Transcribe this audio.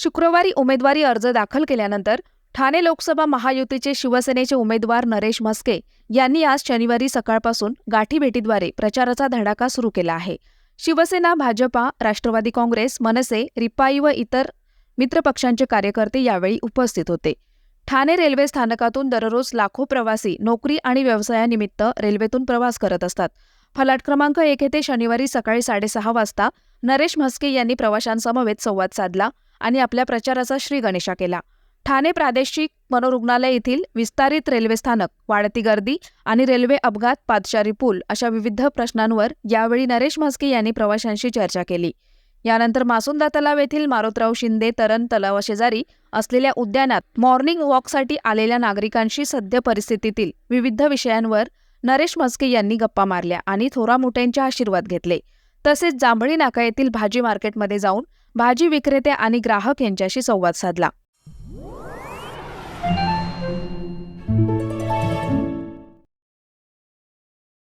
शुक्रवारी उमेदवारी अर्ज दाखल केल्यानंतर ठाणे लोकसभा महायुतीचे शिवसेनेचे उमेदवार नरेश म्हस्के यांनी आज शनिवारी सकाळपासून गाठीभेटीद्वारे प्रचाराचा धडाका सुरू केला आहे. शिवसेना भाजपा राष्ट्रवादी काँग्रेस मनसे रिपाई व इतर मित्रपक्षांचे कार्यकर्ते यावेळी उपस्थित होते. ठाणे रेल्वे स्थानकातून दररोज लाखो प्रवासी नोकरी आणि व्यवसायानिमित्त रेल्वेतून प्रवास करत असतात. फलाट क्रमांक एक येथे शनिवारी सकाळी साडेसहा वाजता नरेश म्हस्के यांनी प्रवाशांसमवेत संवाद साधला. आणि आपल्या प्रचाराचा श्रीगणेशा केला. ठाणे प्रादेशिक मनोरुग्णालय येथील विस्तारित रेल्वे स्थानक वाढती गर्दी आणि रेल्वे अपघात पादचारी पूल अशा विविध प्रश्नांवर यावेळी नरेश म्हस्के यांनी प्रवाशांशी चर्चा केली. यानंतर मासुंदा तलाव येथील मारोतराव शिंदे तरण तलावाशेजारी असलेल्या उद्यानात मॉर्निंग वॉकसाठी आलेल्या नागरिकांशी सद्य परिस्थितीतील विविध विषयांवर नरेश म्हस्के यांनी गप्पा मारल्या आणि थोरा आशीर्वाद घेतले. तसेच जांभळी नाका येथील भाजी मार्केटमध्ये जाऊन भाजी विक्रेते आणि ग्राहक यांच्याशी संवाद साधला.